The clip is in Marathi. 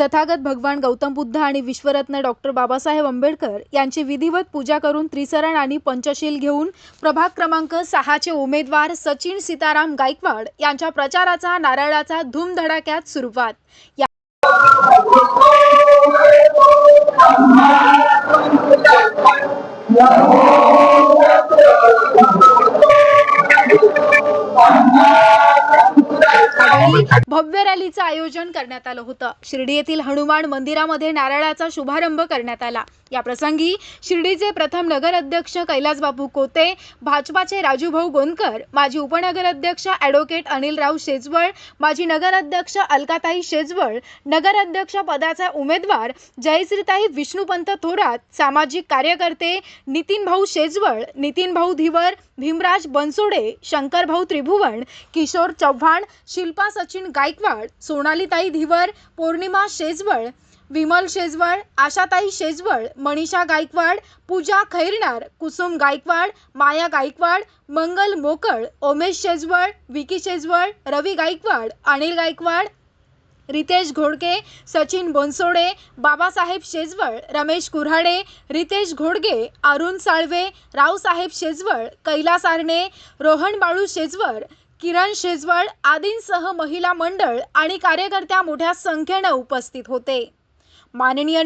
तथागत भगवान गौतम बुद्ध आणि विश्वरत्न डॉक्टर बाबासाहेब आंबेडकर यांची विधिवत पूजा करून त्रिसरण आणि पंचशील घेऊन प्रभाग क्रमांक सहाचे उमेदवार सचिन सीताराम गायकवाड यांच्या प्रचाराचा नारळाचा धूमधडाक्यात सुरुवात. या भव्य रॅलीचं आयोजन करण्यात आलं होतं. शिर्डी येथील हनुमान मंदिरामध्ये नारळाचा शुभारंभ करण्यात आला. या प्रसंगी शिर्डीचे प्रथम नगर अध्यक्ष कैलासबापू कोते भाजपाचे राजूभाऊ गोंदकर माजी उपनगर अध्यक्ष ॲडव्होकेट अनिलराव शेजवळ माजी नगर अध्यक्ष अलकाताई शेजवळ नगर अध्यक्ष पदाचा उमेदवार जयश्रीताई विष्णुपंत थोरात सामाजिक कार्यकर्ते नितीन भाऊ शेजवळ नितीन भाऊ धिवर भीमराज बनसोडे शंकरभाऊ त्रिभुवन किशोर चव्हाण शिल्पा सचिन गायकवाड सोनालीताई धिवर पौर्णिमा शेजवळ विमल शेजवळ आशाताई शेजवळ मनीषा गायकवाड पूजा खैरनार कुसुम गायकवाड माया गायकवाड मंगल मोकळ ओमेश शेजवळ विकी शेजवळ रवी गायकवाड अनिल गायकवाड रितेश घोडके सचिन बोनसोडे बाबासाहेब शेजवळ रमेश कुऱ्हाडे रितेश घोडगे अरुण साळवे रावसाहेब शेजवळ कैलास आरणे रोहन बाळू शेजवळ किरण शेजवळ आदींसह महिला मंडळ आणि कार्यकर्त्या मोठ्या संख्येनं उपस्थित होते. माननीय